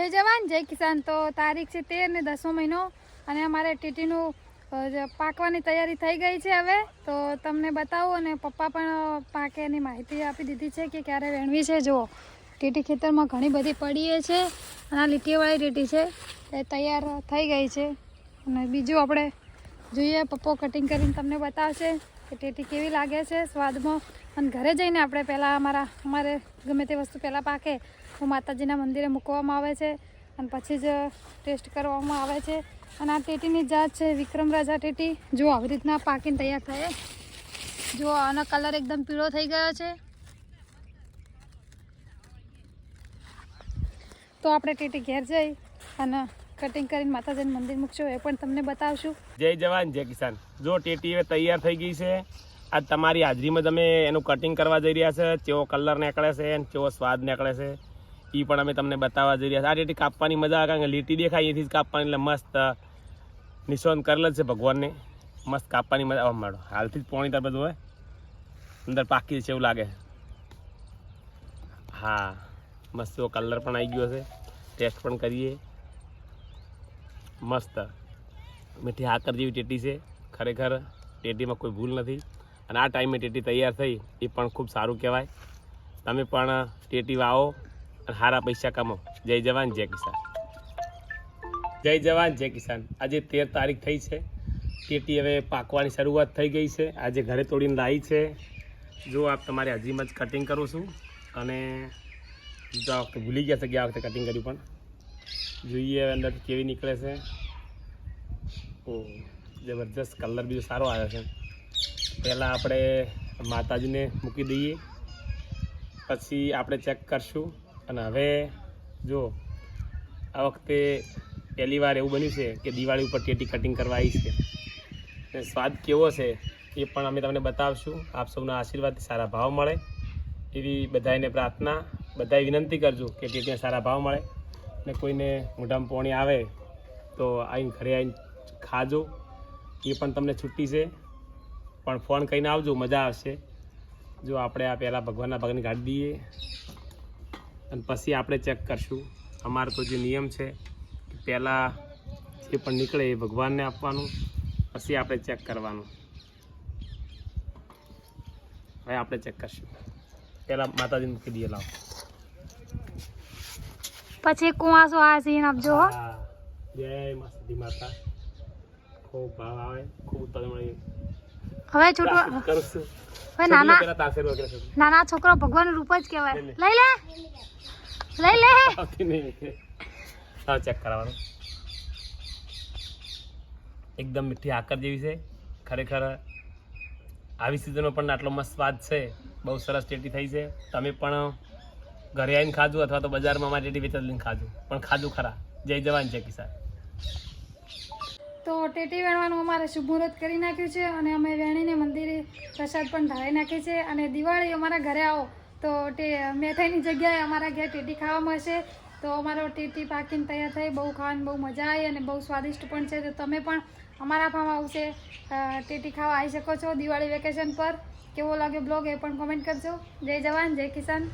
જય જવાન, જય કિસાન. તો તારીખ છે તેર ને દસમો મહિનો અને અમારે ટીટીનું પાકવાની તૈયારી થઈ ગઈ છે હવે. તો તમને બતાવું અને પપ્પા પણ પાકે એની માહિતી આપી દીધી છે કે ક્યારે વેણવી છે. જુઓ, ટીટી ખેતરમાં ઘણી બધી પડીએ છે. અને આ લીટીવાળી ટીટી છે. એ તૈયાર થઈ ગઈ છે. અને બીજું આપણે જોઈએ, પપ્પો કટિંગ કરીને તમને બતાવશે કે ટેટી કેવી લાગે છે સ્વાદમાં. અને ઘરે જઈને આપણે પહેલાં અમારા, અમારે ગમે તે વસ્તુ પહેલાં પાકે, તો માતાજીના મંદિરે મૂકવામાં આવે છે અને પછી જ ટેસ્ટ કરવામાં આવે છે. અને આ ટેટીની જાત છે, વિક્રમ રાજા ટેટી. જો આવી રીતના પાકીને તૈયાર થાય જો આનો કલર એકદમ પીળો થઈ ગયો છે. તો આપણે ટેટી ઘેર જઈ અને કટિંગ કરીને માતાજીનું મંદિર મૂકશો, એ પણ તમને બતાવશું. જય જવાન, જય કિસાન. જો ટેટી હવે તૈયાર થઈ ગઈ છે, આ તમારી હાજરીમાં તમે એનું કટિંગ કરવા જઈ રહ્યા છે, કેવો કલર નીકળે છે અને કેવો સ્વાદ નીકળે છે એ પણ અમે તમને બતાવવા જઈ રહ્યા છે. આ ટેટી કાપવાની મજા આવે, કારણ કે લીટી દેખાય એથી જ કાપવાની, એટલે મસ્ત નિશાન કરેલ છે ભગવાનને. મસ્ત કાપવાની મજા આવવા માંડો હાલથી જ પોણી તરફ હોય અંદર પાકી છે એવું લાગે. હા, મસ્ત એવો કલર પણ આવી ગયો છે. ટેસ્ટ પણ કરીએ. મસ્ત. મીઠી હાકર જેવી ટેટી છે. ખરેખર ટેટીમાં કોઈ ભૂલ નથી. અને આ ટાઈમે ટેટી તૈયાર થઈ, એ પણ ખૂબ સારું કહેવાય. તમે પણ ટેટી વાવો અને સારા પૈસા કમાવો. જય જવાન, જય કિસાન. જય જવાન, જય કિસાન. આજે તેર તારીખ થઈ છે. ટેટી હવે પાકવાની શરૂઆત થઈ ગઈ છે. આજે ઘરે તોડીને લાવી છે. જો આપ તમારી હજીમાં જ કટિંગ કરું છું. અને ભૂલી ગયા છે ગયા વખતે કટિંગ કર્યું પણ. જોઈએ અંદર કેવી નીકળે છે. ઓ, જબરજસ્ત કલર બીજો સારો આવ્યો છે. પહેલાં આપણે માતાજીને મૂકી દઈએ, પછી આપણે ચેક કરશું. અને હવે જો, આ વખતે પહેલી વાર એવું બન્યું છે કે દિવાળી ઉપર ટેટી કટિંગ કરવા આવી છે. અને સ્વાદ કેવો છે એ પણ અમે તમને બતાવશું. આપ સૌના આશીર્વાદથી સારા ભાવ મળે. એવી બધાને પ્રાર્થના બધાએ વિનંતી કરજો કે ટેટીને સારા ભાવ મળે. ને કોઈને મોઢામાં પોણી આવે તો આવીને ઘરે આવીને ખાજો. એ પણ તમને છૂટી છે. પણ ફોન કરીને આવજો, મજા આવશે. જો આપણે આ પહેલાં ભગવાનના પગને કાઢી દઈએ અને પછી આપણે ચેક કરશું. અમારો તો જે નિયમ છે કે પહેલાં જે પણ નીકળે એ ભગવાનને આપવાનું, પછી આપણે ચેક કરવાનું. હવે આપણે ચેક કરશું. પહેલાં માતાજીને મૂકી દઈએ લાવો. પછી કુવાસો આ સીન આપજો હો. જય માસી માતા ખૂબ ભાવ આવે. ખૂબ ઉત્પાદન મળે. હવે કરું હવે નાના. નાના છોકરો ભગવાન રૂપ જ કહેવાય. લઈ લઈ લે. લઈ લે. હા ચેક કરાવવાનું એકદમ મીઠી આકર જેવી છે. ખરેખર આવી સિઝનમાં પણ આટલો મસ્ત સ્વાદ છે. બહુ સરસ ટેટી થઈ છે. તમે પણ ઘરે આવીને ખાધું અથવા તો બજારમાં મારી ટેટી વેચાત લઈને ખાધું. પણ ખાધું ખરા. જય જવાન, જય કિસાન. તો ટેટી વેણવાનું અમારે શુભમુહૂર્ત કરી નાખ્યું છે અને અમે વેણીને મંદિરે પ્રસાદ પણ ઢાળી નાખી છે અને દિવાળી અમારા ઘરે આવો. તો તે મેઠાઈની જગ્યાએ અમારા ઘરે ટેટી ખાવા મળશે. તો અમારો ટેટી પાકીને તૈયાર થઈ બહુ ખાવાની બહુ મજા આવી અને બહુ સ્વાદિષ્ટ પણ છે. તો તમે પણ અમારા ફાર્મ હાઉસે ટેટી ખાવા આવી શકો છો દિવાળી વેકેશન પર. કેવો લાગ્યો બ્લોગ એ પણ કોમેન્ટ કરજો. જય જવાન, જય કિસાન.